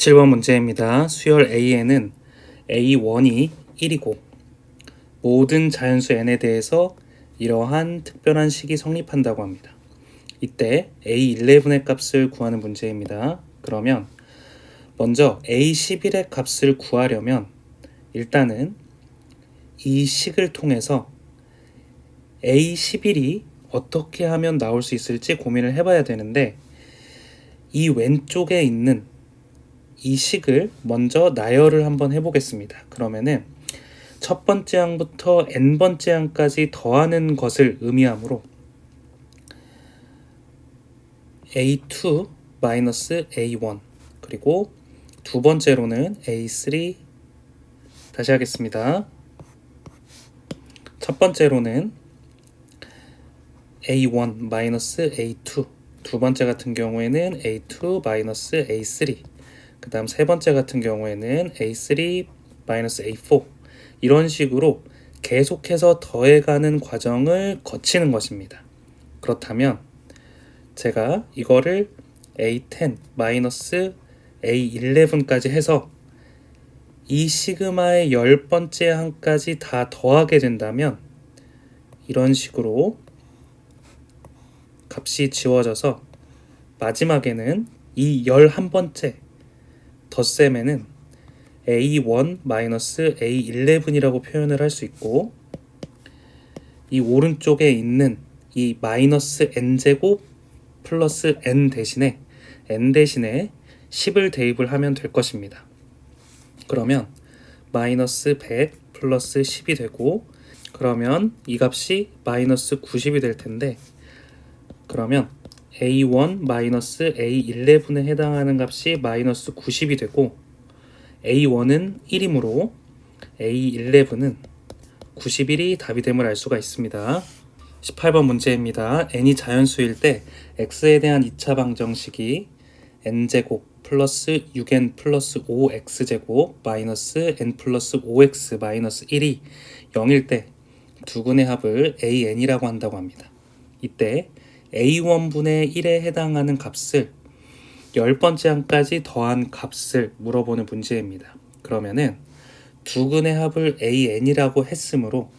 17번 문제입니다. 수열 A에는 A1이 1이고 모든 자연수 n에 대해서 이러한 특별한 식이 성립한다고 합니다. 이때 A11의 값을 구하는 문제입니다. 그러면 먼저 A11의 값을 구하려면 일단은 이 식을 통해서 A11이 어떻게 하면 나올 수 있을지 고민을 해봐야 되는데 이 왼쪽에 있는 이 식을 먼저 나열을 한번 해보겠습니다. 그러면은 첫 번째 항부터 n 번째 항까지 더하는 것을 의미하므로 a2 마이너스 a1 그리고 두 번째로는 a3 다시 하겠습니다. 첫 번째로는 a1 마이너스 a2 두 번째 같은 경우에는 a2 마이너스 a3 그 다음 세 번째 같은 경우에는 a3 마이너스 a4 이런 식으로 계속해서 더해가는 과정을 거치는 것입니다. 그렇다면 제가 이거를 a10 마이너스 a11까지 해서 이 시그마의 열 번째 항까지 다 더하게 된다면 이런 식으로 값이 지워져서 마지막에는 이 열한 번째 덧셈에는 a1 마이너스 a11이라고 표현을 할 수 있고 이 오른쪽에 있는 이 마이너스 n제곱 플러스 n 대신에 n 대신에 10을 대입을 하면 될 것입니다. 그러면 마이너스 100 플러스 10이 되고 그러면 이 값이 마이너스 90이 될 텐데 그러면 a1 마이너스 a11에 해당하는 값이 마이너스 90이 되고 a1은 1이므로 a11은 91이 답이 됨을 알 수가 있습니다. 18번 문제입니다. n이 자연수일 때 x에 대한 2차 방정식이 n제곱 플러스 6n 플러스 5x제곱 마이너스 n 플러스 5x 마이너스 1이 0일 때 두 근의 합을 an이라고 한다고 합니다. 이때 a1분의 1에 해당하는 값을 열 번째 항까지 더한 값을 물어보는 문제입니다. 그러면은 두 근의 합을 an이라고 했으므로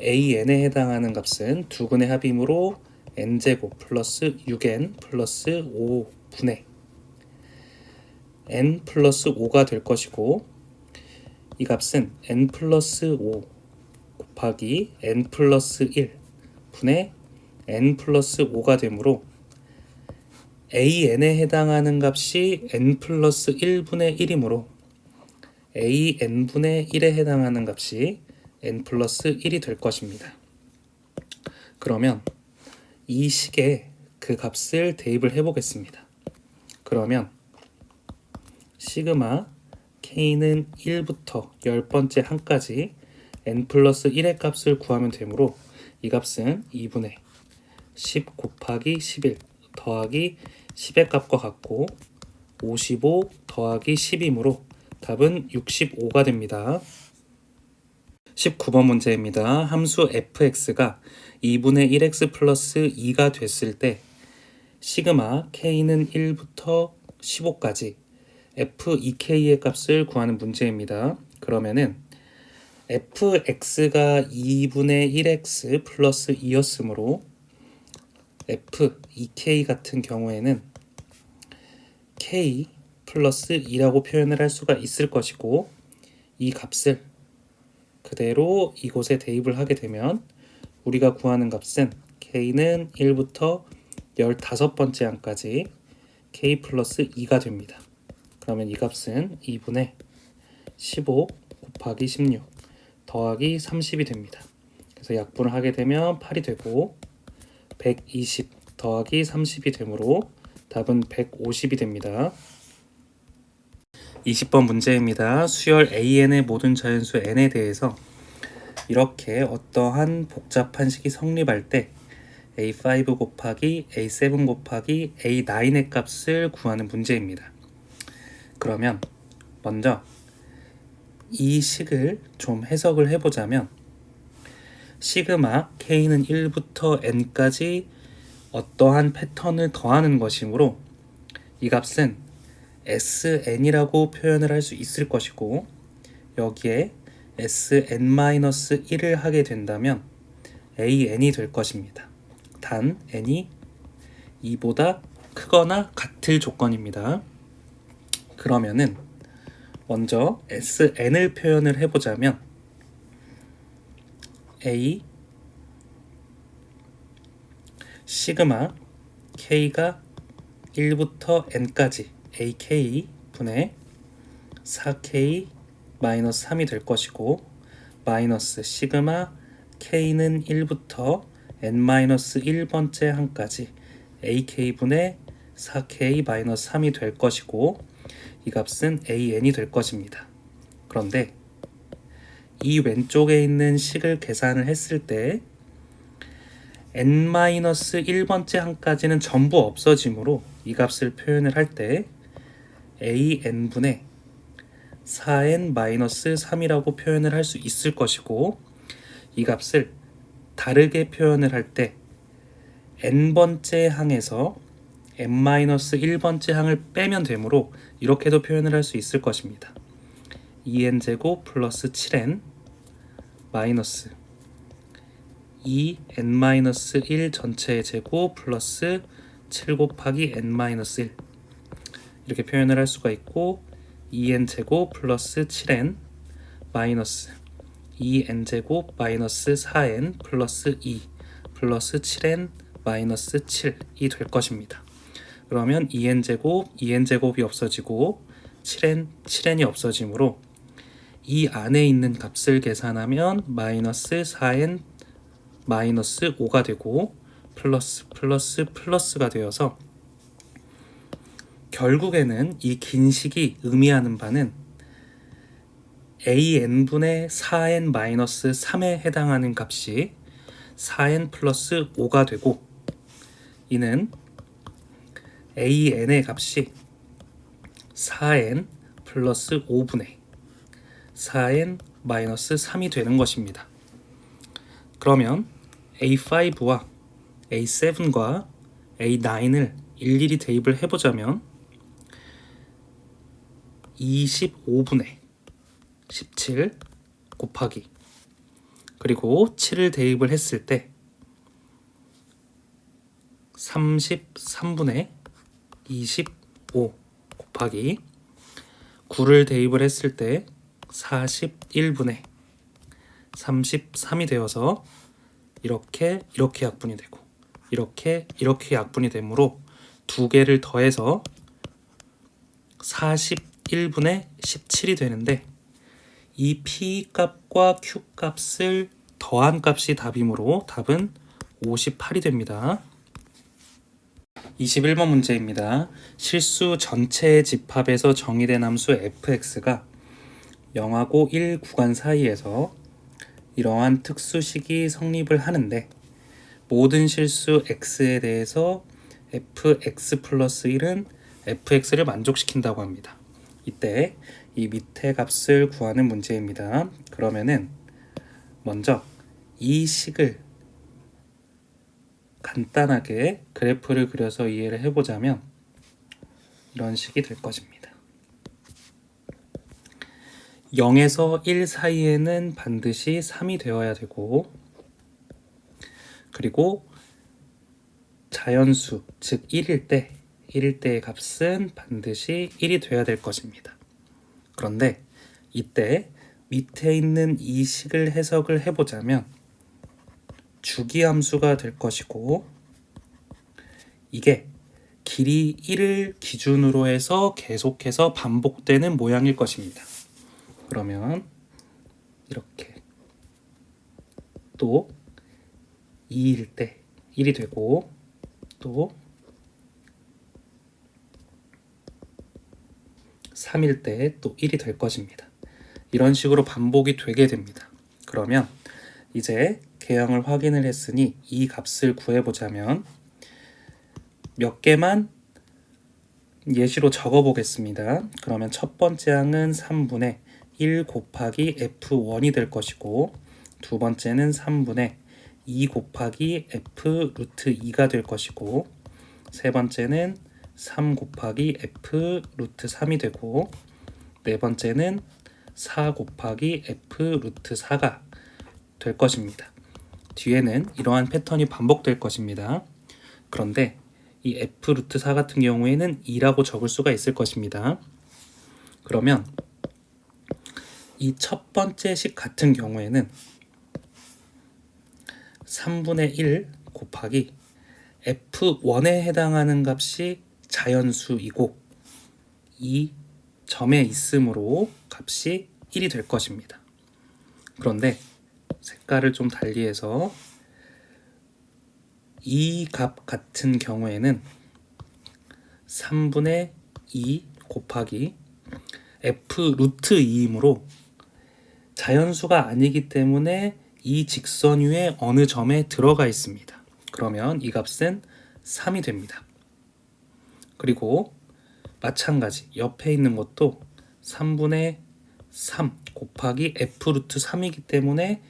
an에 해당하는 값은 두 근의 합이므로 n제곱 플러스 6n 플러스 5분의 n 플러스 5가 될 것이고 이 값은 n 플러스 5 곱하기 n 플러스 1 분의 n 플러스 5가 되므로 an에 해당하는 값이 n 플러스 1분의 1이므로 an분의 1에 해당하는 값이 n 플러스 1이 될 것입니다. 그러면 이 식에 그 값을 대입을 해보겠습니다. 그러면 시그마 k는 1부터 10번째 항까지 n 플러스 1의 값을 구하면 되므로 이 값은 2분의 10 곱하기 11 더하기 10의 값과 같고 55 더하기 10이므로 답은 65가 됩니다. 19번 문제입니다. 함수 fx가 2분의 1x 플러스 2가 됐을 때 시그마 k는 1부터 15까지 f2k의 값을 구하는 문제입니다. 그러면은 fx가 2분의 1x 플러스 2였으므로 f 2k 같은 경우에는 k 플러스 2라고 표현을 할 수가 있을 것이고 이 값을 그대로 이곳에 대입을 하게 되면 우리가 구하는 값은 k는 1부터 15번째 항까지 k 플러스 2가 됩니다. 그러면 이 값은 2분의 15 곱하기 16 더하기 30이 됩니다. 그래서 약분을 하게 되면 8이 되고 120 더하기 30이 되므로 답은 150이 됩니다. 20번 문제입니다. 수열 AN의 모든 자연수 N에 대해서 이렇게 어떠한 복잡한 식이 성립할 때 A5 곱하기 A7 곱하기 A9의 값을 구하는 문제입니다. 그러면 먼저 이 식을 좀 해석을 해보자면 시그마 k는 1부터 n까지 어떠한 패턴을 더하는 것이므로 이 값은 sn이라고 표현을 할 수 있을 것이고 여기에 sn-1을 하게 된다면 an이 될 것입니다. 단 n이 2보다 크거나 같을 조건입니다. 그러면은 먼저 sn을 표현을 해보자면 a 시그마 k가 1부터 n까지 ak 분의 4k 마이너스 3이 될 것이고 마이너스 시그마 k는 1부터 n 마이너스 1번째 항까지 ak 분의 4k 마이너스 3이 될 것이고 이 값은 an이 될 것입니다. 그런데 이 왼쪽에 있는 식을 계산을 했을 때 n-1번째 항까지는 전부 없어지므로 이 값을 표현을 할 때 an분의 4n-3이라고 표현을 할 수 있을 것이고 이 값을 다르게 표현을 할 때 n번째 항에서 n-1번째 항을 빼면 되므로 이렇게도 표현을 할 수 있을 것입니다. 2n 제곱 플러스 7n 마이너스 2n-1 전체의 제곱 플러스 7 곱하기 n-1 이렇게 표현을 할 수가 있고 2n 제곱 플러스 7n 마이너스 2n 제곱 마이너스 4n 플러스 2 플러스 7n 마이너스 7이 될 것입니다. 그러면 2n 제곱 2n 제곱이 없어지고 7n 7n이 없어지므로 이 안에 있는 값을 계산하면 마이너스 4n 마이너스 5가 되고 플러스 플러스 플러스가 되어서 결국에는 이 긴 식이 의미하는 바는 an분의 4n 마이너스 3에 해당하는 값이 4n 플러스 5가 되고 이는 an의 값이 4n 플러스 5분의 4n 마이너스 3이 되는 것입니다. 그러면 A5와 A7과 A9을 일일이 대입을 해보자면 25분의 17 곱하기 그리고 7을 대입을 했을 때 33분의 25 곱하기 9를 대입을 했을 때 41분의 33이 되어서 이렇게 이렇게 약분이 되고 이렇게 이렇게 약분이 되므로 두 개를 더해서 41분의 17이 되는데 이 p 값과 q 값을 더한 값이 답이므로 답은 58이 됩니다. 21번 문제입니다. 실수 전체의 집합에서 정의된 함수 fx가 0하고 1 구간 사이에서 이러한 특수식이 성립을 하는데 모든 실수 x에 대해서 fx 플러스 1은 fx를 만족시킨다고 합니다. 이때 이 밑에 값을 구하는 문제입니다. 그러면은 먼저 이 식을 간단하게 그래프를 그려서 이해를 해보자면 이런 식이 될 것입니다. 0에서 1 사이에는 반드시 3이 되어야 되고 그리고 자연수 즉 1일 때 1일 때의 값은 반드시 1이 되어야 될 것입니다. 그런데 이때 밑에 있는 이 식을 해석을 해보자면 주기 함수가 될 것이고 이게 길이 1을 기준으로 해서 계속해서 반복되는 모양일 것입니다. 그러면 이렇게 또 2일 때 1이 되고 또 3일 때 또 1이 될 것입니다. 이런 식으로 반복이 되게 됩니다. 그러면 이제 개형을 확인을 했으니 이 값을 구해보자면 몇 개만 예시로 적어 보겠습니다. 그러면 첫 번째 항은 3분의 1 곱하기 f1이 될 것이고 두 번째는 3분의 2 곱하기 f 루트 2가 될 것이고 세 번째는 3 곱하기 f 루트 3이 되고 네 번째는 4 곱하기 f 루트 4가 될 것입니다. 뒤에는 이러한 패턴이 반복될 것입니다. 그런데 이 f 루트 4 같은 경우에는 2라고 적을 수가 있을 것입니다. 그러면 이 첫 번째 식 같은 경우에는 3분의 1 곱하기 f1에 해당하는 값이 자연수이고 이 점에 있으므로 값이 1이 될 것입니다. 그런데 색깔을 좀 달리해서 이 값 같은 경우에는 3분의 2 곱하기 f 루트 2이므로 자연수가 아니기 때문에 이 직선 위에 어느 점에 들어가 있습니다. 그러면 이 값은 3이 됩니다. 그리고 마찬가지 옆에 있는 것도 3분의 3 곱하기 f 루트 3이기 때문에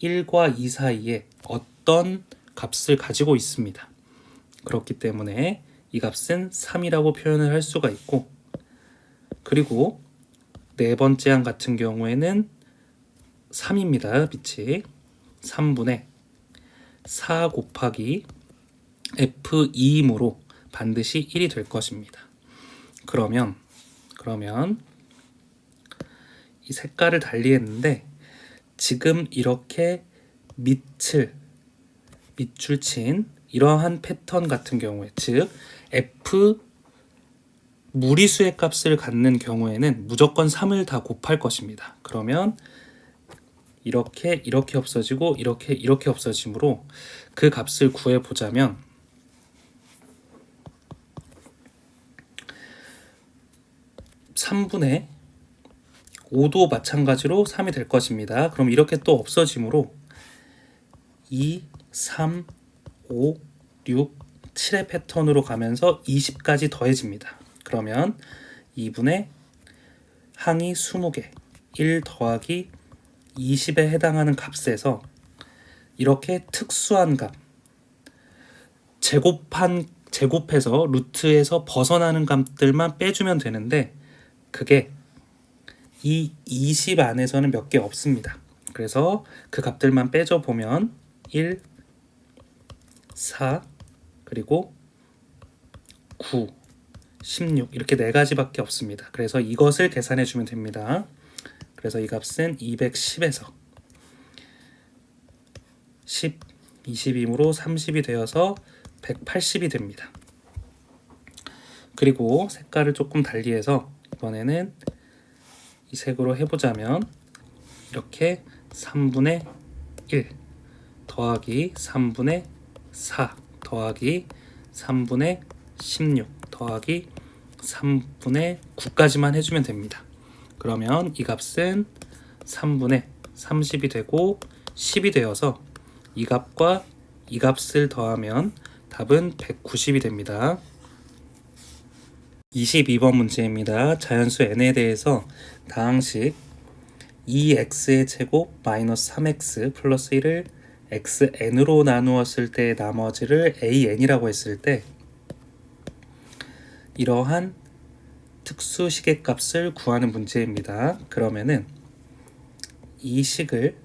1과 2 사이에 어떤 값을 가지고 있습니다. 그렇기 때문에 이 값은 3이라고 표현을 할 수가 있고 그리고 네 번째 항 같은 경우에는 3입니다. 빛이 3분의 4 곱하기 f2이므로 반드시 1이 될 것입니다. 그러면 그러면 이 색깔을 달리 했는데 지금 이렇게 밑을 밑줄 친 이러한 패턴 같은 경우에 즉 f 무리수의 값을 갖는 경우에는 무조건 3을 다 곱할 것입니다. 그러면 이렇게 이렇게 없어지고 이렇게 이렇게 없어지므로 그 값을 구해 보자면 3분의 5도 마찬가지로 3이 될 것입니다. 그럼 이렇게 또 없어지므로 2, 3, 5, 6, 7의 패턴으로 가면서 20까지 더해집니다. 그러면 2분의 항이 20개 1 더하기 20에 해당하는 값에서 이렇게 특수한 값 제곱한 제곱해서 루트에서 벗어나는 값들만 빼주면 되는데 그게 이 20 안에서는 몇 개 없습니다. 그래서 그 값들만 빼줘 보면 1, 4 그리고 9, 16 이렇게 네 가지밖에 없습니다. 그래서 이것을 계산해 주면 됩니다. 그래서 이 값은 210에서 10, 20이므로 30이 되어서 180이 됩니다. 그리고 색깔을 조금 달리해서 이번에는 이 색으로 해보자면 이렇게 3분의 1 더하기 3분의 4 더하기 3분의 16 더하기 3분의 9까지만 해주면 됩니다. 그러면 이 값은 3분의 30이 되고 10이 되어서 이 값과 이 값을 더하면 답은 190이 됩니다. 22번 문제입니다. 자연수 n에 대해서 다항식 2x의 제곱 마이너스 3x 플러스 1을 xn으로 나누었을 때 나머지를 an이라고 했을 때 이러한 특수 식의 값을 구하는 문제입니다. 그러면은 이 식을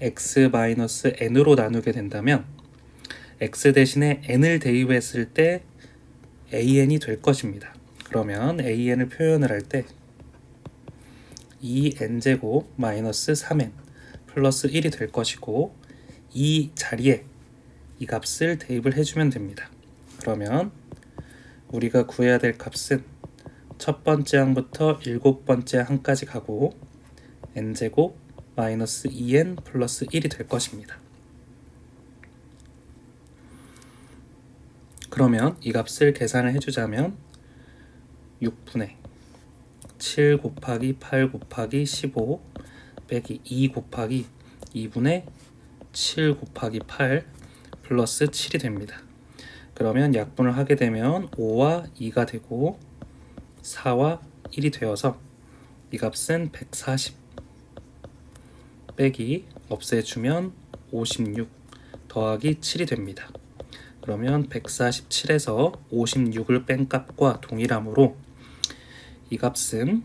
x-n으로 나누게 된다면 x 대신에 n을 대입했을 때 an이 될 것입니다. 그러면 an을 표현을 할 때 2n제곱 마이너스 3n 플러스 1이 될 것이고 이 자리에 이 값을 대입을 해주면 됩니다. 그러면 우리가 구해야 될 값은 첫 번째 항부터 일곱 번째 항까지 가고 n제곱 마이너스 2n 플러스 1이 될 것입니다. 그러면 이 값을 계산을 해주자면 6분의 7 곱하기 8 곱하기 15 빼기 2 곱하기 2분의 7 곱하기 8 플러스 7이 됩니다. 그러면 약분을 하게 되면 5와 2가 되고 4와 1이 되어서 이 값은 140 빼기 없애주면 56 더하기 7이 됩니다. 그러면 147에서 56을 뺀 값과 동일하므로 이 값은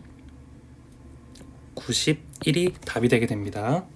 91이 답이 되게 됩니다.